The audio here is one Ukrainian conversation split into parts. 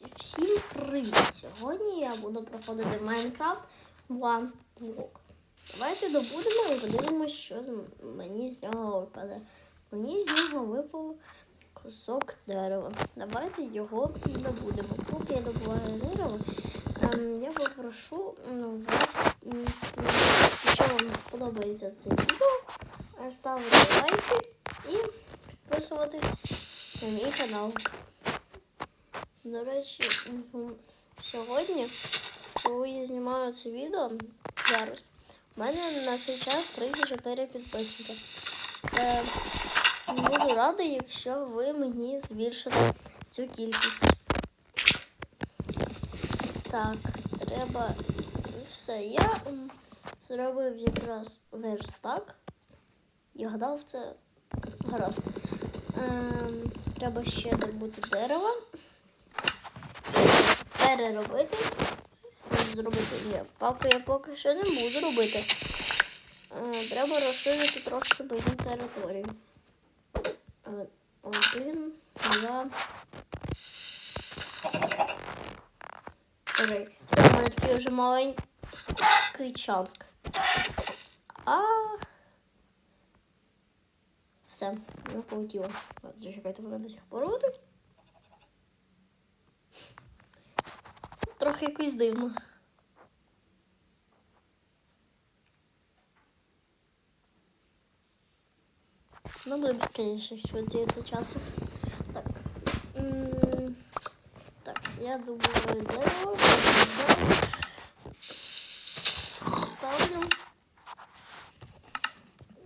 Всім привіт! Сьогодні я буду проходити Майнкрафт One Block. Давайте добудемо і подивимося, що мені з нього випаде. Мені з нього випав кусок дерева. Давайте його добудемо. Поки я добуваю дерево, ем, я попрошу вас, якщо вам сподобається це відео, ставити лайки і підписуватись на мій канал. До речі, сьогодні, коли я знімаю це відео зараз, у мене на цей час 34 підписники. Е, буду радий, якщо ви мені збільшите цю кількість. Так, треба все. Я зробив якраз верстак і гадав це гаразд. Ем, треба ще добути дерева переробити. Зробити ні. Папу я поки що не буду робити. Е, Треба розширити трошки мою територію. Е, Один, два. Три. Це в мене такий вже маленький чанк. А. Все, я полетіла. От, Зачекайте, вона до сих пор летить. Трохи якось дивно. Ну, буде безконечно що діяти часу. Так. Так, я думаю, дерево. Ставлю.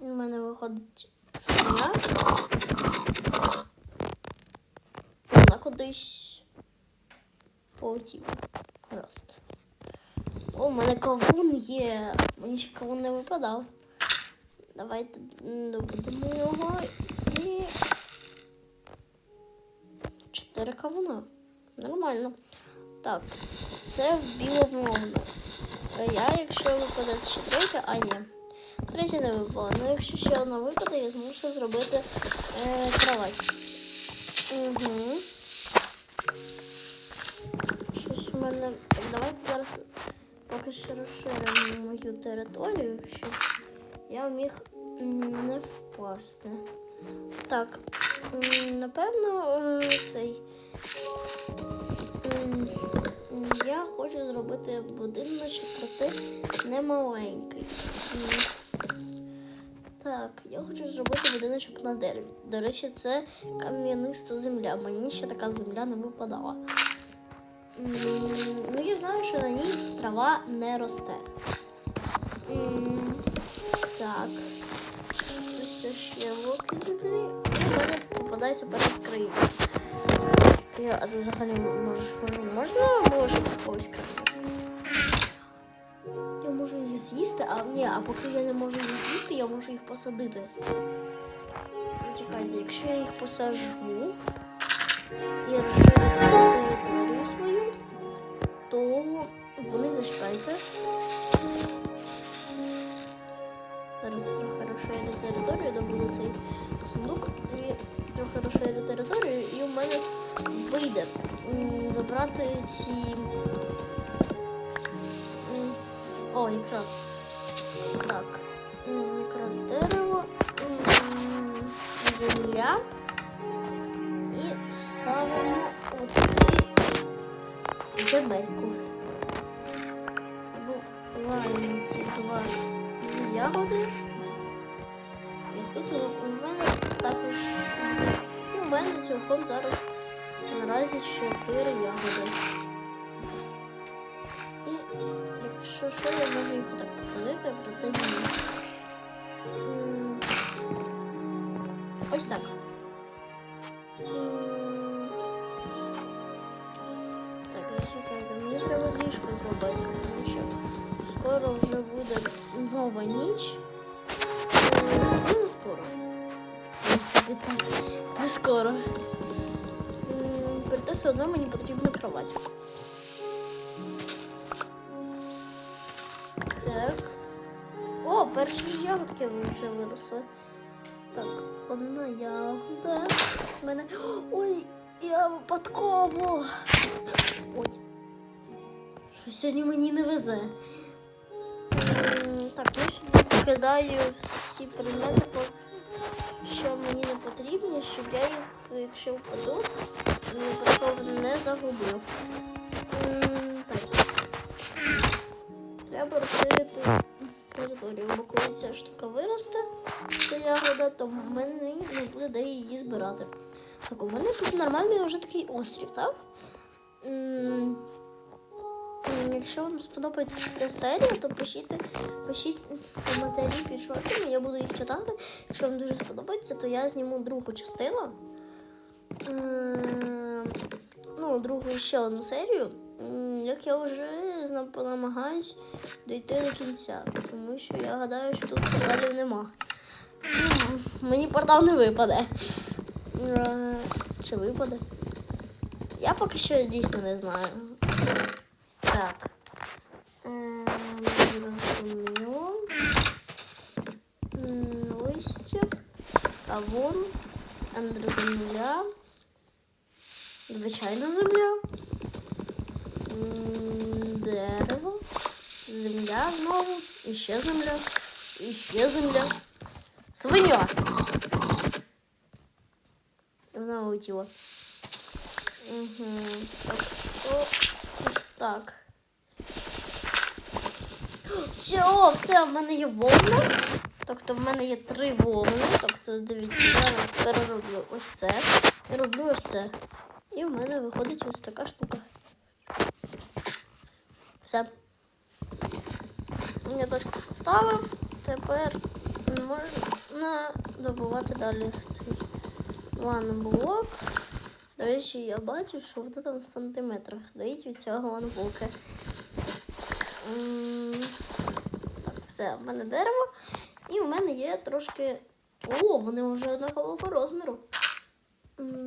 У мене виходить свиня. Вона кудись полетіла. Гаразд. О, у мене кавун є. Мені ще кавун не випадав. Давайте добудемо його і. Чотири кавуна. Нормально. Так, це в білому. Я, якщо випаде ще третя, а ні. Третя не випала. Ну якщо ще одна випаде, я зможу зробити е, кровать. Угу. Щось у мене. Давайте зараз поки що розширимо мою територію, щоб я міг не впасти. Так, напевно, е, цей. Я хочу зробити будиночок, проте не маленький. Так, я хочу зробити будиночок на дереві. До речі, це кам'яниста земля. Мені ще така земля не випадала. Ну, я знаю, що на ній трава не росте. Так. Ось ще луки землі. Попадається перескриїв. Я, а тут взагалі можеш, можна ложку когось крити? Я можу їх з'їсти, а ні, а поки я не можу їх з'їсти, я можу їх посадити. Зачекайте, якщо я їх посажу і розширю територію то вони зачекайте. Зараз трохи розширю територію, добуду цей сундук і трохи розширю територію, і у мене вийде забрати ці. О, якраз. Так. Якраз дерево, земля. Земельку. Буваємо ці два ягоди. І тут у мене також ну, у мене цілком зараз наразі чотири ягоди. І якщо що, я можу їх так посадити, проте ні. Все одно мені потрібна кровать. Так. О, перші ягодки вже виросли. Так, одна ягода. У. Ой, Я випадково. Ой. Що сьогодні мені не везе. Так, я сюди кидаю всі предмети, що мені не потрібні, щоб я їх, якщо впаду, випадково не загублю. Треба розширити територію, бо коли ця штука виросте, ця ягода, то мене не буде де її збирати. Так, у мене тут нормальний вже такий острів, так? Якщо вам сподобається ця серія, то пишіть, пишіть коментарі під шортами, я буду їх читати. Якщо вам дуже сподобається, то я зніму другу частину. Ем, Ну, другу ще одну серію. Як я вже намагаюсь дійти до кінця, тому що я гадаю, що тут порталів нема. Мені портал не випаде. Е, Чи випаде? Я поки що дійсно не знаю. Так. Ем, Листя. Кавун. Земля. Звичайна земля. Дерево. Земля знову. І ще земля. І ще земля. Свиня. І вона улетіла. Угу. Ось так. Ще, о, все, в мене є вовна. Тобто в мене є три вовни. Тобто, дивіться, зараз перероблю ось це. І роблю ось це. І в мене виходить ось така штука. Все. Я точку поставив. Тепер можна добувати далі цей ванблок. До речі, я бачу, що воно там в сантиметрах стоїть від цього ванблока. Так, все, в мене дерево. І в мене є трошки. О, вони вже однакового розміру.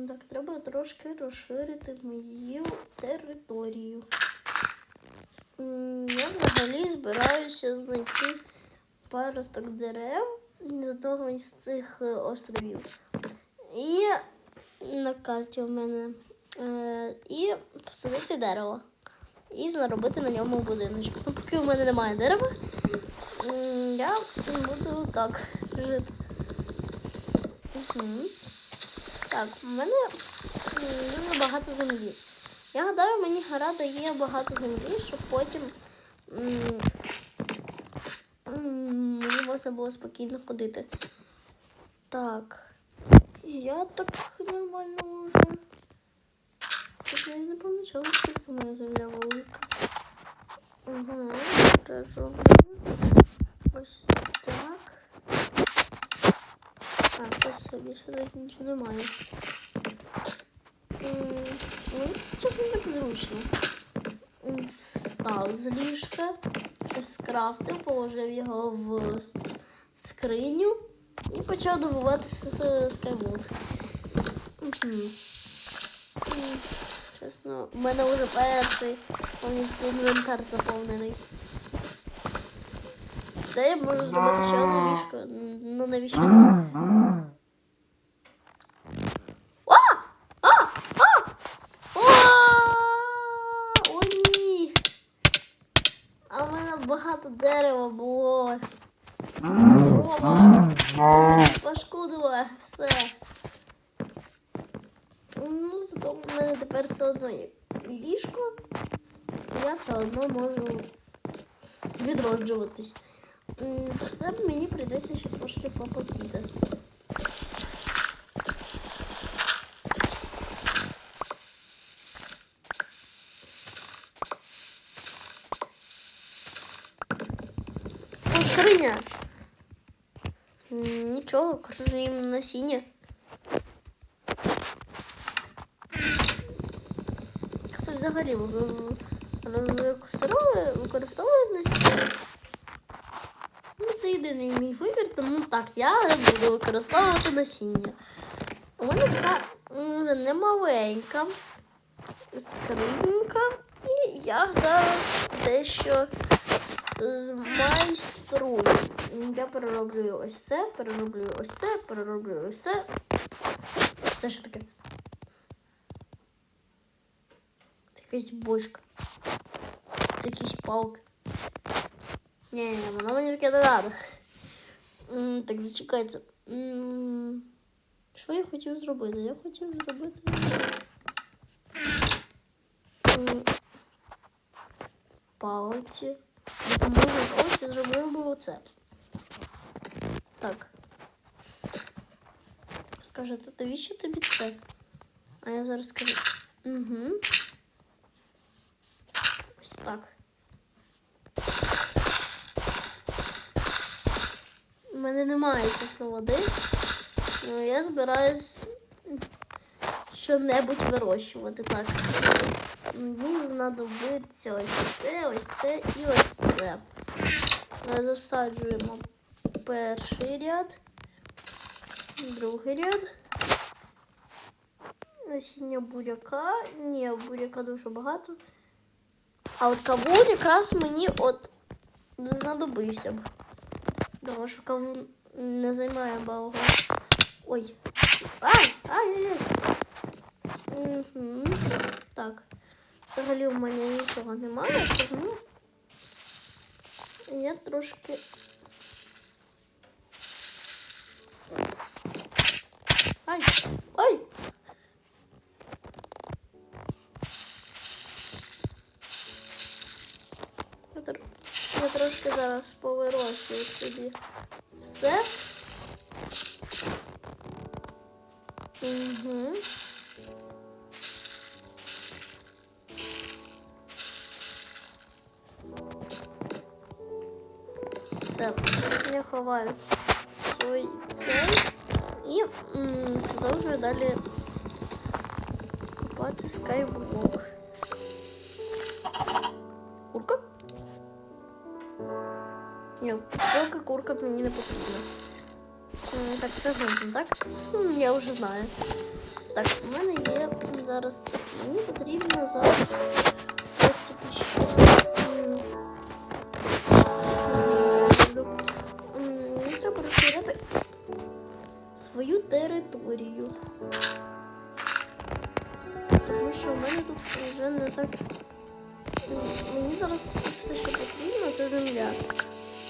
Так, треба трошки розширити мою територію. Я взагалі збираюся знайти паросток дерев з одного із цих е, островів. І на карті в мене. Е, і посадити дерево. І заробити на ньому будиночок. Ну, поки в мене немає дерева, я буду так жити. Угу. Так, в мене дуже багато землі. Я гадаю, мені гра дає багато землі, щоб потім мені можна було спокійно ходити. Так. Я так нормально вже. Чесно, я не помічала, скільки у мене земля велика. Угу, зроблю. Ось так. А, тут все, більше нічого немає. Чесно, так зручно. Встав з ліжка, скрафтив, положив його в скриню і почав добувати скаймур. Угу. Чесно, у мене вже перший повністю інвентар заповнений. Все, я можу зробити ще одне ліжко. М, Ну навіщо? А! А! А! В мене багато дерева було. Рома! Пашкодила все. Ну, зато в мене тепер все одно є ліжко. Я все одно можу відроджуватись. Тепер мені прийдеться ще трошки попотіти. Скриня. Нічого, крім насіння. Хто взагалі ви- ви- ви- використовує, використовує насіння? Це єдиний мій вибір, тому так, я буду використовувати насіння. У мене така вже немаленька скринька. І я зараз дещо змайструю. Я перероблю ось це, перероблю ось це, перероблю ось це. Це що таке? якась бочка. Це якісь палки. Ні, ні, воно мені таке не треба. М, Так, зачекайте. М, Що я хотів зробити? Я хотів зробити. м, Палиці. Допомогу палиці зробив би оце. Так. Скажете, навіщо тобі це? А я зараз скажу. Угу. Ось так. Мене немає чесно води. Ну, я збираюсь що-небудь вирощувати. Так. Мені знадобиться ось це, ось це і ось це. Ми засаджуємо перший ряд, другий ряд. Насіння буряка. Ні, буряка дуже багато. А от кавун якраз мені от знадобився б. Тому що кавун не займає багато. Ой. Ай! Ай-яй-яй. Угу. Так. Взагалі в мене нічого немає, тому я трошки. Ай! Ай! я трошки зараз повирощую собі все. Угу. Все, я ховаю свій цей і м, продовжую далі купати скайблок. Курка? Ні, поки курка мені не потрібна. Так, це гонтон, так? Я вже знаю. Так, у мене є зараз це. Мені потрібно зараз. Мені треба розширити свою територію. Тому що в мене тут вже не так. Мені зараз все, що потрібно, це земля.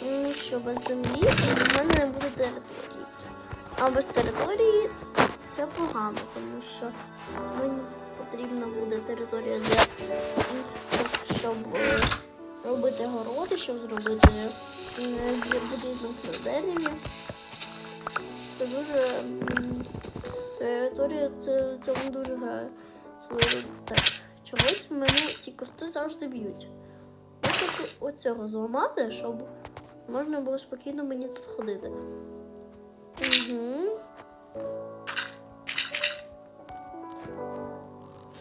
Тому що без землі в мене не буде території. А без території це погано, тому що мені потрібна буде територія для щоб робити городи, щоб зробити е, будинок на дереві. Це дуже територія це, цьому дуже грає свою роль. Чогось мене ці кости завжди б'ють. Я хочу оцього зламати, щоб можна було спокійно мені тут ходити. Угу.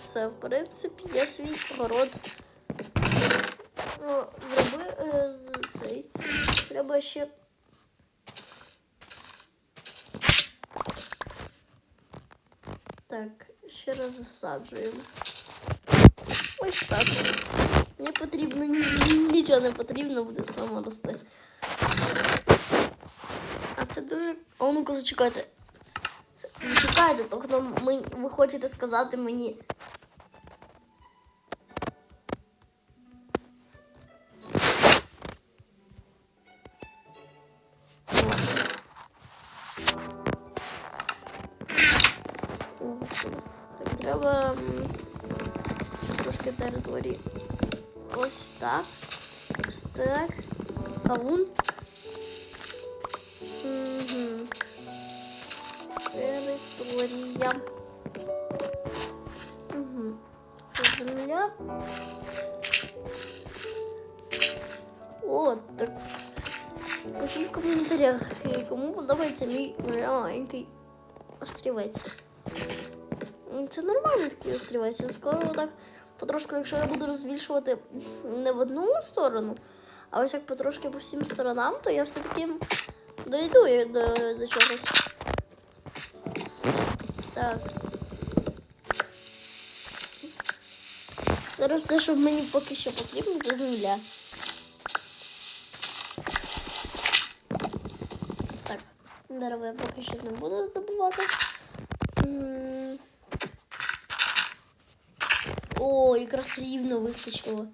Все, в принципі, я свій город О, зроби е, цей. Треба ще. Так, ще раз засаджуємо. Ось так. Не потрібно нічого не потрібно, буде само рости. А це дуже. О, ну-ка, зачекайте. Це... Зачекайте, тобто ми... ви хочете сказати мені. О, Так, треба м, ще трошки території. Ось так. Ось так. Кавун. Територія. Угу. Земля. О, так. Пишіть в коментарях, кому подобається мій маленький острівець. Це нормальний такий острівець. Я скоро так потрошку, якщо я буду розбільшувати не в одну сторону, а ось як потрошки по всім сторонам, то я все-таки дойду до, до чогось. Так. Зараз все, що мені поки що потрібно, це земля. Так, дерево я поки що не буду добувати. О, якраз рівно вистачило.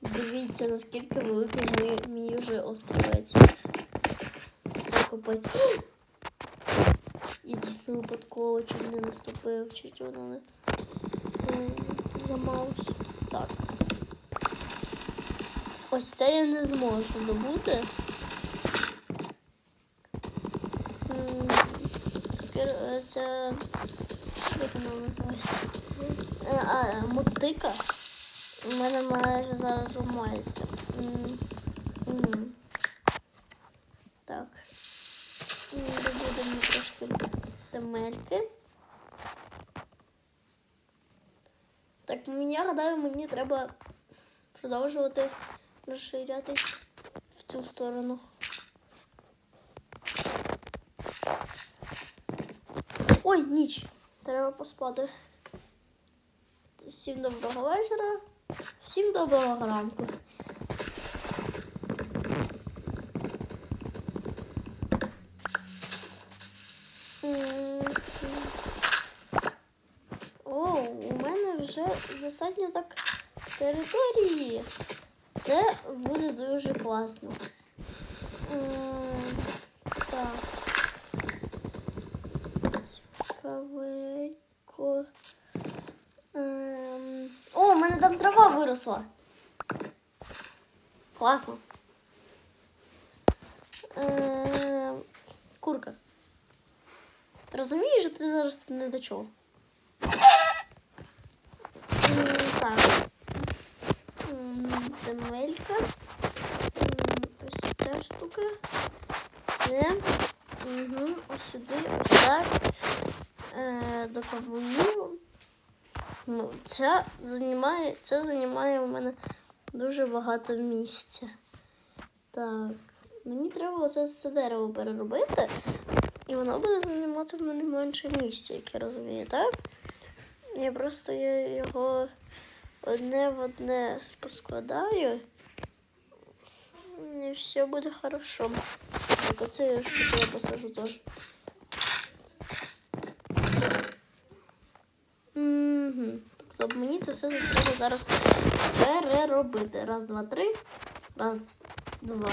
Дивіться, наскільки великий мій, вже острівець. Це. Я випадково чуть не наступив, чуть воно не м. Так. Ось це я не зможу добути. М, Це, це як воно називається? Е, А, е, мотика. У мене майже зараз ламається. М, мгм. Так. М, Добудемо трошки земельки. Так, я гадаю, мені треба продовжувати розширятись в цю сторону. Ой, ніч. Треба поспати. Всім доброго вечора. Всім доброго ранку. О, у мене вже достатньо так території. Це буде дуже класно. Так. Цікавенько. Ем, О, у мене там трава виросла. Класно. Ем, Курка. Розумієш, що ти зараз не до чого. Так. Земелька. Ось ця штука. Це. Угу. Ось сюди, ось так. Е, до кавунів. Ну, це займає, це займає у мене дуже багато місця. Так, мені треба оце все дерево переробити, і воно буде займати в мене менше місця, як я розумію, так? Я просто його одне в одне поскладаю. І все буде хорошо. Так, оце я посажу теж. Тобто мені це все треба зараз переробити. Раз, два, три. Раз, два.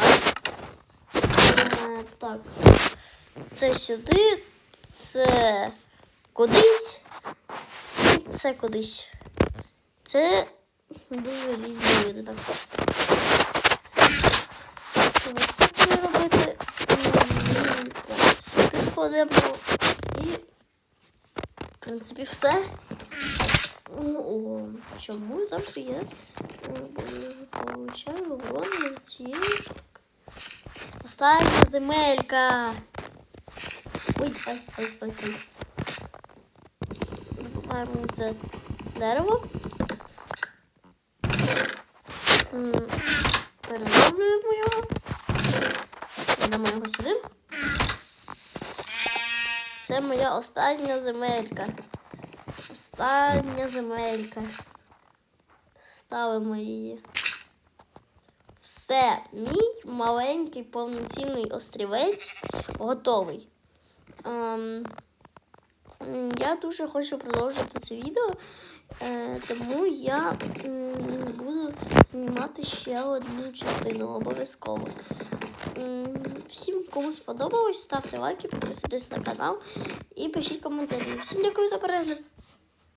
Е, так. Це сюди. Це кудись. І це кудись. Це дуже різні види. Так. Сюди робити. Сюди складемо. І, в принципі, все. О, чому завжди я получаю урон від цієї штуки? Остання земелька. Ой, ой, ой, ой, ой. Викупаємо це дерево. Перероблюємо його. Додамо його сюди. Це моя остання земелька. Остання земелька. Ставимо її. Все, мій маленький повноцінний острівець готовий. Ем, я дуже хочу продовжити це відео, е, тому я буду знімати ще одну частину обов'язково. Всім, кому сподобалось, ставте лайки, підписуйтесь на канал і пишіть коментарі. Всім дякую за перегляд.